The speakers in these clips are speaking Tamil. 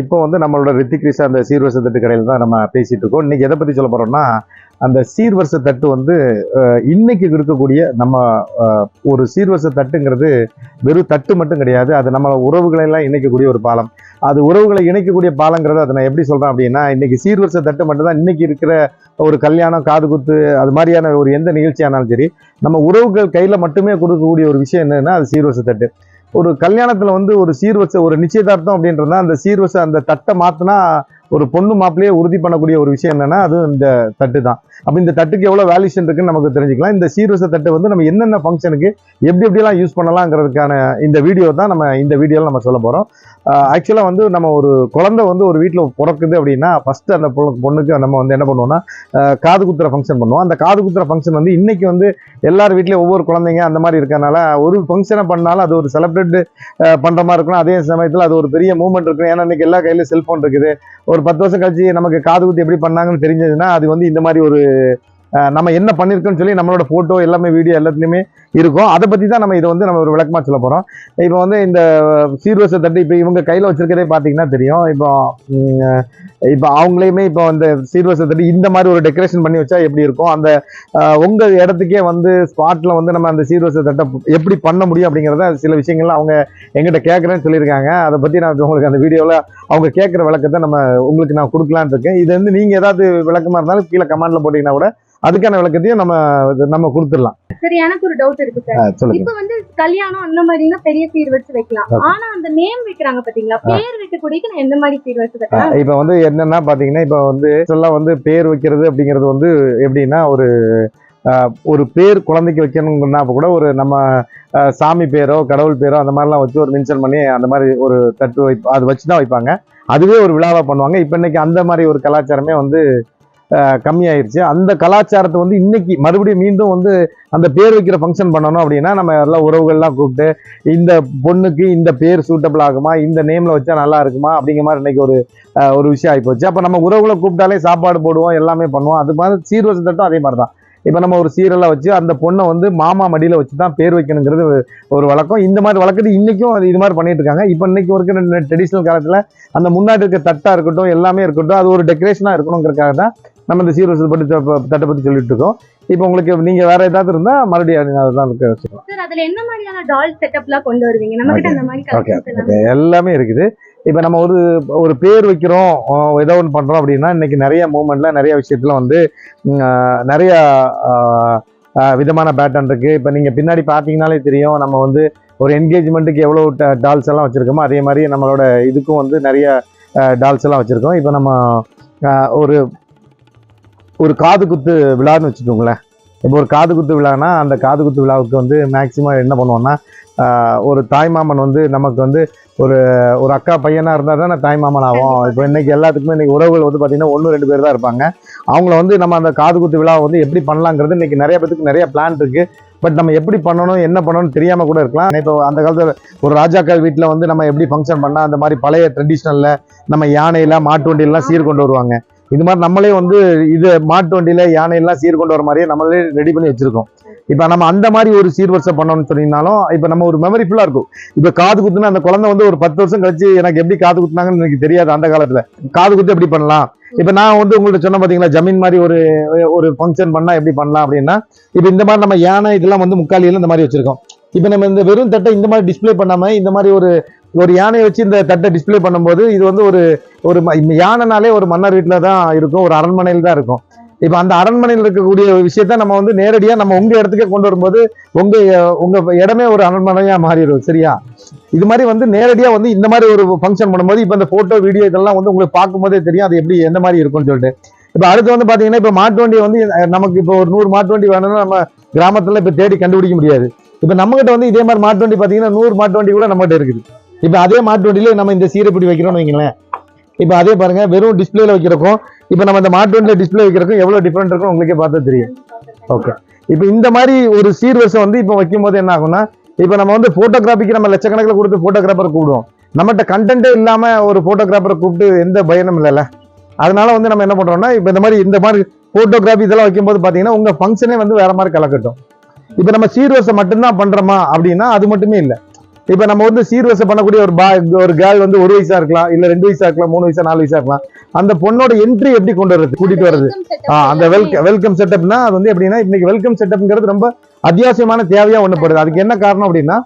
இப்போ வந்து நம்மளோட ரித்திக் ரிஷா அந்த சீர்வரிச தட்டு கடையில் தான் நம்ம பேசிட்டு இருக்கோம். இன்னைக்கு எதை பத்தி சொல்ல போறோம்னா அந்த சீர்வரிச தட்டு வந்து இன்னைக்கு இருக்கக்கூடிய நம்ம ஒரு சீர்வரிச தட்டுங்கிறது வெறும் தட்டு மட்டும் கிடையாது. அது நம்ம உறவுகளை எல்லாம் இணைக்கக்கூடிய ஒரு பாலம். அது உறவுகளை இணைக்கக்கூடிய பாலங்கிறத அதை நான் எப்படி சொல்றேன் அப்படின்னா இன்னைக்கு சீர்வரிச தட்டு மட்டும் தான் இன்னைக்கு இருக்கிற ஒரு கல்யாணம் காது குத்து அது மாதிரியான ஒரு எந்த நிகழ்ச்சியானாலும் சரி நம்ம உறவுகள் கையில மட்டுமே கொடுக்கக்கூடிய ஒரு விஷயம் என்னன்னா அது சீர்வரிச தட்டு. ஒரு கல்யாணத்தில் வந்து ஒரு சீர்வரிசை ஒரு நிச்சயதார்த்தம் அப்படின்றதா அந்த சீர்வரிசை அந்த தட்டை மாற்றினா ஒரு பொண்ணு மாப்பிள்ளையே உறுதி பண்ணக்கூடிய ஒரு விஷயம் என்னென்னா அது இந்த தட்டு தான் அப்போ இந்த தட்டுக்கு எவ்வளோ வேல்யூஷன் இருக்குன்னு நமக்கு தெரிஞ்சுக்கலாம். இந்த சீர்வரிசை தட்டு வந்து நம்ம என்னென்ன ஃபங்க்ஷனுக்கு எப்படி எப்படிலாம் யூஸ் பண்ணலாங்கிறதுக்கான இந்த வீடியோ தான் நம்ம இந்த வீடியோவில் நம்ம சொல்ல போகிறோம் ஆக்சுவலாக வந்து நம்ம ஒரு குழந்தை வந்து ஒரு வீட்டில் பிறக்குது அப்படின்னா ஃபஸ்ட்டு அந்த பொண்ணுக்கு நம்ம வந்து என்ன பண்ணுவோம்னா காது குத்துற ஃபங்க்ஷன் பண்ணுவோம். அந்த காது குத்துற ஃபங்க்ஷன் வந்து இன்றைக்கி வந்து எல்லார் வீட்லேயும் ஒவ்வொரு குழந்தைங்க அந்த மாதிரி இருக்கிறனால ஒரு ஃபங்க்ஷனை பண்ணாலும் அது ஒரு செலிப்ரேட் பண்ணுற மாதிரி இருக்கணும். அதே சமயத்தில் அது ஒரு பெரிய மூவ்மெண்ட் இருக்கும் ஏன்னா இன்றைக்கி எல்லா கையிலும் செல்ஃபோன் இருக்குது. ஒரு பத்து வருஷம் கழிச்சு நமக்கு காது குத்து எப்படி பண்ணாங்கன்னு தெரிஞ்சதுன்னா அது வந்து இந்த மாதிரி ஒரு que நம்ம என்ன பண்ணியிருக்கோம்னு சொல்லி நம்மளோட ஃபோட்டோ எல்லாமே வீடியோ எல்லாத்துலேயுமே இருக்கும். அதை பற்றி தான் நம்ம இதை வந்து நம்ம ஒரு விளக்கமாக சொல்ல போகிறோம் இப்போ வந்து இந்த சீர்வரிசை தட்டு இப்போ இவங்க கையில் வச்சுருக்கதே பார்த்தீங்கன்னா தெரியும். இப்போ இப்போ அவங்களையுமே இப்போ அந்த சீர்வரிசை தட்டு இந்த மாதிரி ஒரு டெக்கரேஷன் பண்ணி வச்சா எப்படி இருக்கும்? அந்த உங்கள் இடத்துக்கே வந்து ஸ்பாட்டில் வந்து நம்ம அந்த சீர்வரிசை தட்டை எப்படி பண்ண முடியும் அப்படிங்கிறத சில விஷயங்கள்லாம் அவங்க எங்கிட்ட கேட்குறேன்னு சொல்லியிருக்காங்க. அதை பற்றி நான் உங்களுக்கு அந்த வீடியோவில் அவங்க கேட்குற விளக்கத்தை நம்ம உங்களுக்கு நான் கொடுக்கலான்னு இருக்கேன். இது வந்து நீங்கள் ஏதாவது விளக்கமாக இருந்தாலும் கீழே கமெண்டில் போட்டிங்கன்னா கூட அதுக்கான விளக்கத்தையும் நம்ம நம்ம கொடுத்துடலாம். சரி எனக்கு ஒரு டவுட் இருக்கு சார் இப்ப வந்து கல்யாணம் அந்த மாதிரினா பெரிய சீர் வச்சு வைக்கலாம். ஆனா அந்த நேம் வைக்கிறாங்க பாத்தீங்களா? பேர் வைக்கக்கூடியக்கு நான் எந்த மாதிரி சீர் வச்சு வைக்கலாம்? இப்போ வந்து என்னன்னா பார்த்தீங்கன்னா இப்போ வந்து சொல்லலாம் வந்து பேர் வைக்கிறது அப்படிங்கிறது வந்து எப்படின்னா ஒரு ஒரு பேர் குழந்தைக்கு வைக்கணுங்கன்னா கூட ஒரு நம்ம சாமி பேரோ கடவுள் பேரோ அந்த மாதிரிலாம் வச்சு ஒரு மென்ஷன் பண்ணி அந்த மாதிரி ஒரு தட்டு வைப்ப அது வச்சு தான் வைப்பாங்க. அதுவே ஒரு விழாவாக பண்ணுவாங்க. இப்போ இன்னைக்கு அந்த மாதிரி ஒரு கலாச்சாரமே வந்து கம்மியாயிருச்சு. அந்த கலாச்சாரத்தை வந்து இன்னைக்கு மறுபடியும் மீண்டும் வந்து அந்த பேர் வைக்கிற ஃபங்க்ஷன் பண்ணணும் அப்படின்னா நம்ம எல்லாம் உறவுகள்லாம் கூப்பிட்டு இந்த பொண்ணுக்கு இந்த பேர் சூட்டபிள் ஆகுமா இந்த நேமில் வச்சா நல்லா இருக்குமா அப்படிங்கிற மாதிரி இன்னைக்கு ஒரு ஒரு விஷயம் ஆகிப்போச்சு அப்போ நம்ம உறவுகளை கூப்பிட்டாலே சாப்பாடு போடுவோம் எல்லாமே பண்ணுவோம். அது மாதிரி சீர்வரிசை தட்டும் அதே மாதிரி தான் இப்போ நம்ம ஒரு சீரெல்லாம் வச்சு அந்த பொண்ணை வந்து மாமா மடியில் வச்சு தான் பேர் வைக்கணுங்கிறது ஒரு- வழக்கம். இந்த மாதிரி வழக்கத்து இன்றைக்கும் அது இது மாதிரி பண்ணிட்டு இருக்காங்க. இப்போ இன்னைக்கு இருக்கிற ட்ரெடிஷ்னல் காலத்தில் அந்த முன்னாடி இருக்க தட்டாக இருக்கட்டும் எல்லாமே இருக்கட்டும் அது ஒரு டெக்கரேஷனாக இருக்கணுங்கிறதுக்காக தான் நம்ம இந்த சீர்வரிசை பற்றி தட்டை பற்றி சொல்லிட்டு இருக்கோம் இப்போ உங்களுக்கு நீங்க வேற ஏதாவது இருந்தா மறுபடியும் இருக்கு வச்சுக்கலாம் சார் அதுல என்ன மாதிரியான டால் செட்டப் எல்லாம் கொண்டு வருவீங்க? நம்ம கிட்ட அந்த மாதிரி ஓகே எல்லாம் இருக்குது. இப்போ நம்ம ஒரு ஒரு பேர் வைக்கிறோம் ஏதோ ஒன்று பண்ணுறோம் அப்படின்னா இன்னைக்கு நிறைய மூமெண்ட்ல நிறைய விஷயத்துல வந்து நிறைய விதமான பேட்டர்ன் இருக்கு. இப்போ நீங்க பின்னாடி பார்த்தீங்கனாலே தெரியும் நம்ம வந்து ஒரு என்கேஜ்மெண்ட்டுக்கு எவ்வளோ டால்ஸ் எல்லாம் வச்சிருக்கோமோ அதே மாதிரி நம்மளோட இதுக்கும் வந்து நிறைய டால்ஸ் எல்லாம் வச்சிருக்கோம். இப்போ நம்ம ஒரு ஒரு காது குத்து விழான்னு வச்சுக்கோங்களேன். இப்போ ஒரு காது குத்து விழானா அந்த காது குத்து விழாவுக்கு வந்து மேக்சிமம் என்ன பண்ணுவோம்னா ஆஹ் ஒரு தாய்மாமன் வந்து நமக்கு வந்து ஒரு ஒரு அக்கா பையனா இருந்தா தானே தாய்மாமன் ஆகும் இப்போ இன்னைக்கு எல்லாத்துக்குமே இன்னைக்கு உறவுகள் வந்து பார்த்தீங்கன்னா ஒன்று ரெண்டு பேர் தான் இருப்பாங்க. அவங்கள வந்து நம்ம அந்த காது குத்து விழாவை வந்து எப்படி பண்ணலாங்கிறது இன்னைக்கு நிறைய பேத்துக்கு நிறைய பிளான் இருக்கு. பட் நம்ம எப்படி பண்ணணும் என்ன பண்ணணும்னு தெரியாம கூட இருக்கலாம். இப்போ அந்த காலத்துல ஒரு ராஜாக்கள் வீட்டில் வந்து நம்ம எப்படி ஃபங்க்ஷன் பண்ணா அந்த மாதிரி பழைய ட்ரெடிஷ்னல்ல நம்ம யானையில மாட்டு வண்டியெல்லாம் சீர் கொண்டு வருவாங்க. இது மாதிரி நம்மளே வந்து இது மாட்டு வண்டியில யானையெல்லாம் சீர் கொண்டு வர மாதிரியே நம்மளே ரெடி பண்ணி வச்சிருக்கோம். இப்போ நம்ம அந்த மாதிரி ஒரு சீர்வரிசை பண்ணணும்னு சொன்னீங்கனாலும் இப்போ நம்ம ஒரு மெமரி ஃபுல்லாக இருக்கும். இப்போ காது குத்துனா அந்த குழந்தை வந்து ஒரு பத்து வருஷம் கழிச்சு எனக்கு எப்படி காது குத்துனாங்கன்னு எனக்கு தெரியாது அந்த காலத்தில். காது குத்து எப்படி பண்ணலாம்? இப்போ நான் வந்து உங்கள்கிட்ட சொன்ன பார்த்தீங்களா ஜமீன் மாதிரி ஒரு ஒரு ஃபங்க்ஷன் பண்ணால் எப்படி பண்ணலாம் அப்படின்னா இப்போ இந்த மாதிரி நம்ம யானை இதெல்லாம் வந்து முக்காலியில் இந்த மாதிரி வச்சுருக்கோம். இப்போ நம்ம இந்த வெறும் தட்டை இந்த மாதிரி டிஸ்ப்ளே பண்ணாமல் இந்த மாதிரி ஒரு ஒரு யானையை வச்சு இந்த தட்டை டிஸ்ப்ளே பண்ணும்போது இது வந்து ஒரு ஒரு ம- யானைனாலே ஒரு மன்னர் வீட்டில் தான் இருக்கும் ஒரு அரண்மனையில் தான் இருக்கும். இப்போ அந்த அரண்மனையில் இருக்கக்கூடிய விஷயத்த நம்ம வந்து நேரடியாக நம்ம உங்கள் இடத்துக்கே கொண்டு வரும்போது உங்கள் உங்கள் இடமே ஒரு அரண்மனையாக மாறிடும் சரியா? இது மாதிரி வந்து நேரடியாக வந்து இந்த மாதிரி ஒரு ஃபங்க்ஷன் பண்ணும்போது இப்போ இந்த ஃபோட்டோ வீடியோ இதெல்லாம் வந்து உங்களுக்கு பார்க்கும்போதே தெரியும் அது எப்படி எந்த மாதிரி இருக்கும்னு சொல்லிட்டு. இப்போ அடுத்து வந்து பார்த்தீங்கன்னா இப்போ மாட்டு வண்டியை வந்து நமக்கு இப்போ ஒரு நூறு மாட்டு வண்டி வேணும்னா நம்ம கிராமத்தில் இப்போ தேடி கண்டுபிடிக்க முடியாது. இப்போ நம்மகிட்ட வந்து இதே மாதிரி மாட்டு வண்டி பார்த்தீங்கன்னா நூறு மாட்டு வண்டி கூட நம்மகிட்ட இருக்குது. இப்போ அதே மாட்டு வண்டியில நம்ம இந்த சீரப்பிடி வைக்கிறோம்னு வைங்களேன். இப்போ அதே பாருங்க வெறும் டிஸ்பிளேல வைக்கிறக்கும் இப்போ நம்ம இந்த மாட்டு வண்டியில டிஸ்பிளே வைக்கிறக்கும் எவ்வளோ டிஃப்ரெண்ட் இருக்கும் உங்களுக்கே பார்த்தா தெரியும். ஓகே இப்போ இந்த மாதிரி ஒரு சீர்வரிசை வந்து இப்போ வைக்கும்போது என்ன ஆகும்னா இப்போ நம்ம வந்து ஃபோட்டோகிராஃபிக்கு நம்ம லட்சக்கணக்கில் கொடுத்து ஃபோட்டோகிராஃபர் கூப்பிடுவோம் நம்மகிட்ட கண்டென்ட்டே இல்லாமல் ஒரு ஃபோட்டோகிராஃபரை கூப்பிட்டு எந்த பயனும் இல்லைல்ல. அதனால வந்து நம்ம என்ன பண்ணுறோம்னா இப்போ இந்த மாதிரி இந்த மாதிரி ஃபோட்டோகிராஃபி இதெல்லாம் வைக்கும்போது பார்த்தீங்கன்னா உங்கள் ஃபங்க்ஷனே வந்து வேற மாதிரி கலக்கட்டும். இப்போ நம்ம சீர்வரிசை மட்டும்தான் பண்ணுறோமா அப்படின்னா அது மட்டுமே இல்லை. இப்ப நம்ம வந்து சீர்வரிசை பண்ணக்கூடிய ஒரு பா ஒரு கேர்ள் வந்து ஒரு வயசா இருக்கலாம் இல்ல ரெண்டு வயசா இருக்கலாம் மூணு வயசா நாலு வயசா இருக்கலாம். அந்த பொண்ணோட என்ட்ரி எப்படி கொண்டு வர்றது? கூட்டிட்டு ஆ, அந்த வெல்கம் வெல்கம் செட்டப்னா அது வந்து எப்படின்னா இன்னைக்கு வெல்கம் செட்டப்ங்கிறது ரொம்ப அத்தியாவசியமான தேவையா ஒண்ணு படுது. அதுக்கு என்ன காரணம் அப்படின்னா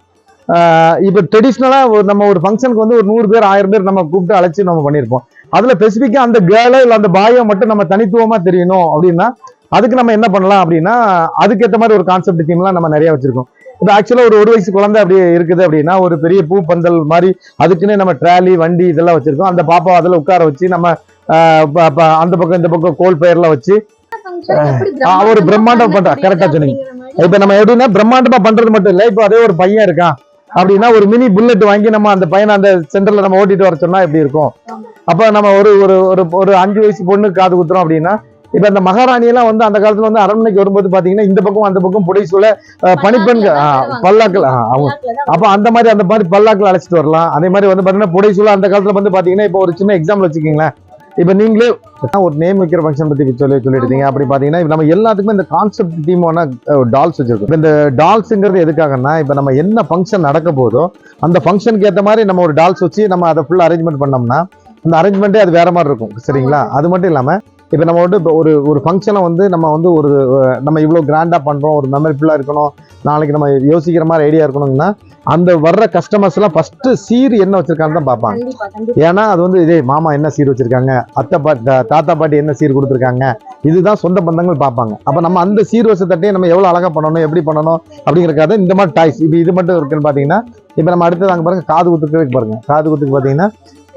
இப்ப ட்ரெடிஷ்னலா நம்ம ஒரு ஃபங்க்ஷனுக்கு வந்து ஒரு நூறு பேர் ஆயிரம் பேர் நம்ம கூப்பிட்டு அழைச்சு நம்ம பண்ணியிருப்போம். அதுல ஸ்பெசிஃபிக்கா அந்த கேர்ளோ இல்ல அந்த பாயோ மட்டும் நம்ம தனித்துவமா தெரியணும் அப்படின்னா அதுக்கு நம்ம என்ன பண்ணலாம் அப்படின்னா அதுக்கேற்ற மாதிரி ஒரு கான்செப்ட் தீம்லாம் நம்ம நிறைய வச்சிருக்கோம். இப்போ ஆக்சுவலா ஒரு ஒரு வயசு குழந்தை அப்படியே இருக்குது அப்படின்னா ஒரு பெரிய பூ பந்தல் மாதிரி அதுக்குன்னு நம்ம ட்ராலி வண்டி இதெல்லாம் வச்சிருக்கோம். அந்த பாப்பா அதுல உட்கார வச்சு நம்ம அந்த பக்கம் இந்த பக்கம் கோல் பெயர்லாம் வச்சு ஒரு பிரம்மாண்டம் பண்றா. முடியுது சொன்னீங்க. இப்ப நம்ம எப்படின்னா பிரம்மாண்டமா பண்றது மட்டும் இல்ல. இப்போ அதே ஒரு பையன் இருக்கான். அப்படின்னா ஒரு மினி புல்லட் வாங்கி நம்ம அந்த பையனை அந்த சென்டர்ல நம்ம ஓட்டிட்டு வர சொன்னா எப்படி இருக்கும்? அப்ப நம்ம ஒரு ஒரு ஒரு ஒரு அஞ்சு வயசு பொண்ணு காது குத்துறோம் அப்படின்னா இப்ப இந்த மகாராணி எல்லாம் வந்து அந்த காலத்துல வந்து அரண்மனைக்கு வரும்போது பாத்தீங்கன்னா இந்த பக்கம் அந்த பக்கம் பணிப்பெண்கள் ஆ, பல்லாக்கள் அவங்க அப்ப அந்த மாதிரி அந்த மாதிரி பல்லாக்கள் அழைச்சிட்டு வரலாம். அதே மாதிரி வந்து பாத்தீங்கன்னா புடைசூழ அந்த காலத்துல வந்து பாத்தீங்கன்னா இப்போ ஒரு சின்ன எக்ஸாம்பிள் வச்சுக்கீங்களேன். இப்ப நீங்களே ஒரு நேம் வைக்கிற ஃபங்க்ஷன் பத்தி சொல்லி சொல்லிடுறீங்க அப்படி பாத்தீங்கன்னா இப்ப நம்ம எல்லாத்துக்குமே இந்த கான்செப்ட் தீமான டால்ஸ் வச்சிருக்கோம். இந்த டால்ஸ்ங்கிறது எதுக்காகன்னா இப்ப நம்ம என்ன ஃபங்க்ஷன் நடக்க போதோ அந்த ஃபங்க்ஷனுக்கு ஏத்த மாதிரி நம்ம ஒரு டால்ஸ் வச்சு நம்ம அதை ஃபுல்லா அரேஞ்ச்மெண்ட் பண்ணோம்னா அந்த அரேஞ்ச்மெண்ட்டே அது வேற மாதிரி இருக்கும். சரிங்களா? அது மட்டும் இல்லாம இப்ப நம்ம வந்து இப்ப ஒரு ஒரு ஃபங்க்ஷனை வந்து நம்ம வந்து ஒரு நம்ம இவ்வளவு கிராண்டா பண்றோம் ஒரு மெமரிஃபுல்லா இருக்கணும் நாளைக்கு நம்ம யோசிக்கிற மாதிரி ஐடியா இருக்கணும்னா அந்த வர்ற கஸ்டமர்ஸ் எல்லாம் ஃபர்ஸ்ட் சீர் என்ன வச்சிருக்கான்னு தான் பார்ப்பாங்க. ஏன்னா அது வந்து இதே மாமா என்ன சீர் வச்சிருக்காங்க? அத்தை பாட்டி தாத்தா பாட்டி என்ன சீர் கொடுத்துருக்காங்க? இதுதான் சொந்த பந்தங்கள் பார்ப்பாங்க. அப்ப நம்ம அந்த சீர் தட்டையை நம்ம எவ்வளவு அழகா பண்ணணும் எப்படி பண்ணணும் அப்படிங்கறக்காக இந்த மாதிரி டாய்ஸ் இப்போ இது மட்டும் இருக்குன்னு பாத்தீங்கன்னா இப்ப நம்ம அடுத்தது அங்க பாருங்க காது குத்துக்கு பாருங்க. காது குத்துக்கு பாத்தீங்கன்னா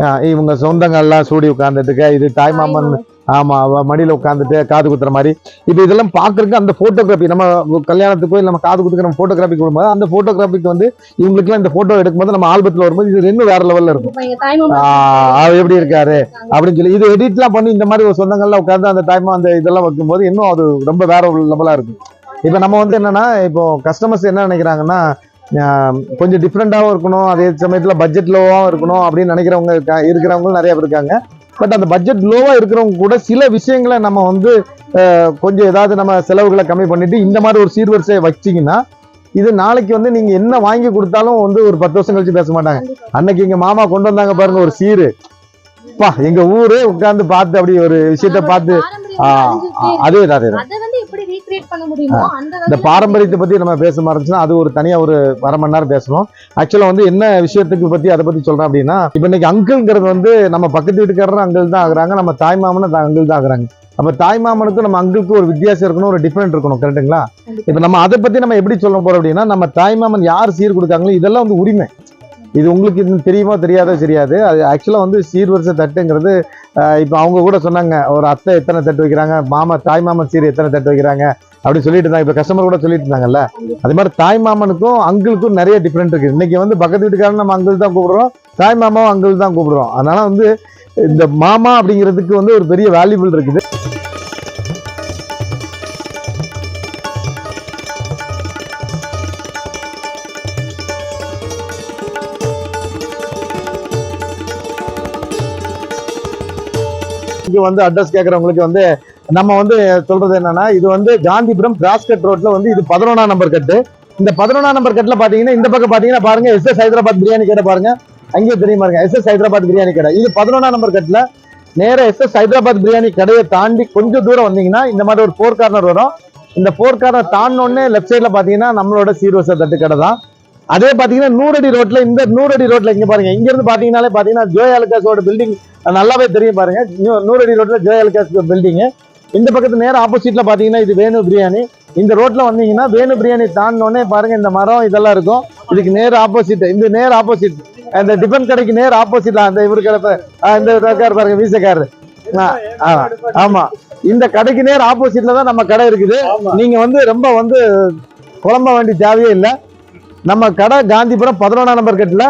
அஹ் இவங்க சொந்தங்கள்லாம் சூடி உட்கார்ந்துட்டுக்க இது தாய் மாமன். ஆமா அவ மடியில உட்காந்துட்டு காது குத்துற மாதிரி. இப்போ இதெல்லாம் பாக்குறதுக்கு அந்த போட்டோகிராஃபி நம்ம கல்யாணத்துக்கோ இல்லை நம்ம காது குத்துக்கு நம்ம போட்டோகிராஃபி கொடுக்கும்போது அந்த போட்டோகிராஃபிக்கு வந்து இவங்களுக்குலாம் இந்த போட்டோ எடுக்கும்போது நம்ம ஆல்பத்தில் வரும்போது இது இன்னும் வேற லெவல்ல இருக்கும். அவர் எப்படி இருக்காரு அப்படின்னு சொல்லி இது எடிட்லாம் பண்ணி இந்த மாதிரி ஒரு சொந்தங்கள்லாம் உட்காந்து அந்த டைம் அந்த இதெல்லாம் வைக்கும்போது இன்னும் அது ரொம்ப வேற ஒரு லெவலா இருக்கும். இப்போ நம்ம வந்து என்னன்னா இப்போ கஸ்டமர்ஸ் என்ன நினைக்கிறாங்கன்னா கொஞ்சம் டிஃப்ரெண்டாகவும் இருக்கணும் அதே சமயத்தில் பட்ஜெட் லோவாகவும் இருக்கணும் அப்படின்னு நினைக்கிறவங்க இருக்கா- இருக்கிறவங்களும் நிறைய பேர் இருக்காங்க. பட் அந்த பட்ஜெட் லோவா இருக்கிறவங்க கூட சில விஷயங்களை நம்ம வந்து கொஞ்சம் ஏதாவது நம்ம செலவுகளை கம்மி பண்ணிட்டு இந்த மாதிரி ஒரு சீர்வரிசையை வச்சிங்கன்னா இது நாளைக்கு வந்து நீங்க என்ன வாங்கி கொடுத்தாலும் வந்து ஒரு பத்து வருஷம் கழிச்சு பேச மாட்டாங்க. அன்னைக்கு எங்க மாமா கொண்டு வந்தாங்க பாருங்க ஒரு சீரு. பா எங்க ஊரே உட்கார்ந்து பார்த்து அப்படி ஒரு விஷயத்த பார்த்து அதே அதே தான். ரீக்ரியேட் பண்ண முடியுமோ அந்த இந்த பாரம்பரியத்தை பத்தி நம்ம பேச ஆரம்பிச்சுன்னா அது ஒரு தனியா ஒரு அரை மணி நேரம் பேசணும் ஆக்சுவலா வந்து என்ன விஷயத்துக்கு பத்தி அதை பத்தி சொல்றேன் அப்படின்னா இப்ப இன்னைக்கு அங்கிள்ங்கிறது வந்து நம்ம பக்கத்து வீட்டுக்காரரும் அங்கிள் தான் ஆகுறாங்க நம்ம தாய் மாமனும் அங்கிள் தான் ஆகுறாங்க. அப்ப தாய் மாமனுக்கும் நம்ம அங்கிளுக்கும் ஒரு வித்தியாசம் இருக்கணும் ஒரு டிஃபரெண்ட் இருக்கணும் கரெக்ட்டுங்களா கண்டிப்பா. இப்ப நம்ம அதை பத்தி நம்ம எப்படி சொல்ல போறோம் அப்படின்னா நம்ம தாய் மாமன் யார் சீர் கொடுக்காங்களோ இதெல்லாம் வந்து உரிமை. இது உங்களுக்கு இன்னும் தெரியுமோ தெரியாதோ தெரியாது. அது ஆக்சுவலாக வந்து சீர்வரிசை தட்டுங்கிறது இப்போ அவங்க கூட சொன்னாங்க ஒரு அத்தை எத்தனை தட்டு வைக்கிறாங்க மாமா தாய் மாமன் சீர் எத்தனை தட்டு வைக்கிறாங்க அப்படின்னு சொல்லிட்டு இருந்தாங்க. இப்போ கஸ்டமர் கூட சொல்லிட்டு இருந்தாங்கல்ல. அதே மாதிரி தாய் மாமனுக்கும் அங்கிளுக்கும் நிறைய டிஃப்ரெண்ட் இருக்குது இன்றைக்கி வந்து பக்கத்து வீட்டுக்காரன் நம்ம அங்கிள் தான் கூப்பிடுறோம் தாய் மாமாவும் அங்கிள் தான் கூப்பிடுறோம். அதனால வந்து இந்த மாமா அப்படிங்கிறதுக்கு வந்து ஒரு பெரிய வேல்யூபிள் இருக்குது. இங்க வந்து அட்ரஸ் கேட்கறவங்களுக்கு வந்து நம்ம வந்து சொல்றது என்னன்னா இது வந்து காந்திபுரம் கிராஸ்கட் ரோட்ல வந்து இது பதினொன்றாம் நம்பர் கட்டு இந்த பதினொன்றாம் நம்பர் கட்டுல பாத்தீங்கன்னா இந்த பக்கம் பாத்தீங்கன்னா பாருங்க எஸ் எஸ் ஹைதராபாத் பிரியாணி கடை பாருங்க. அங்கேயே தெரியுமா பாருங்க எஸ் எஸ் ஹைதராபாத் பிரியாணி கடை. இது பதினொன்றாம் நம்பர் கட்டுல நேராக எஸ் எஸ் ஹைதராபாத் பிரியாணி கடையை தாண்டி கொஞ்சம் தூரம் வந்தீங்கன்னா இந்த மாதிரி ஒரு ஃபோர் கார்னர் வரும். இந்த ஃபோர் கார்னர் தாண்டினோடனே லெஃப்ட் சைடில் பாத்தீங்கன்னா நம்மளோட சீர்வச தட்டு கடை தான். அதே பாத்தீங்கன்னா நூறடி ரோட்ல இந்த நூறடி ரோட்ல இங்க பாருங்க. இங்க இருந்து பாத்தீங்கன்னாலே பாத்தீங்கன்னா ஜோய் அலுகாஸோட பில்டிங் நல்லாவே தெரியும் பாருங்க. நூறடி ரோட்ல ஜோய் அலுகாஸ் பில்டிங் இந்த பக்கத்து நேரம் ஆப்போசிட்ல பாத்தீங்கன்னா இது வேணு பிரியாணி. இந்த ரோட்ல வந்தீங்கன்னா வேணு பிரியாணி தாண்டினோடனே பாருங்க இந்த மரம் இதெல்லாம் இருக்கும். இதுக்கு நேர் ஆப்போசிட் இந்த நேர் ஆப்போசிட் அந்த டிஃபன் கடைக்கு நேர் ஆப்போசிட்ல அந்த இவரு கடை இந்த இருக்காரு பாருங்க வீசக்காரு. ஆமா. இந்த கடைக்கு நேர் ஆப்போசிட்ல தான் நம்ம கடை இருக்குது. நீங்க வந்து ரொம்ப வந்து குழம்ப வேண்டிய தேவையே இல்லை. நம்ம கடை காந்திபுரம் பதினொன்றாம் நம்பர் கட்டில்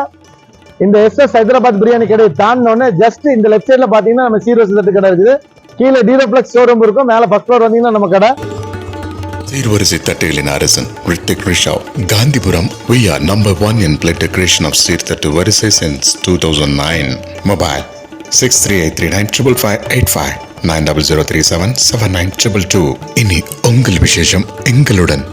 இந்த எஸ்எஸ் ஹைதராபாத் பிரியாணி கடையை தாண்டினோடனே ஜஸ்ட் இந்த லெஃப்ட் சைடில் பார்த்தீங்கன்னா நம்ம சீரோ தட்டு கடை இருக்குது. கீழே டீரோப்ளெக்ஸ் ஷோரூம் இருக்கும். மேலே ஃபஸ்ட் ஃப்ளோர் வந்தீங்கன்னா நம்ம கடை. சீர்வரிசை தட்டுகளின் அரசன் Rithik Rishav. Gandhipuram V R number one in plate decoration of சீர்தட்டு வரிசை since two thousand nine mobile six three eight three nine double zero three seven seven nine triple two இனி உங்கள் விசேஷம் எங்களுடன்.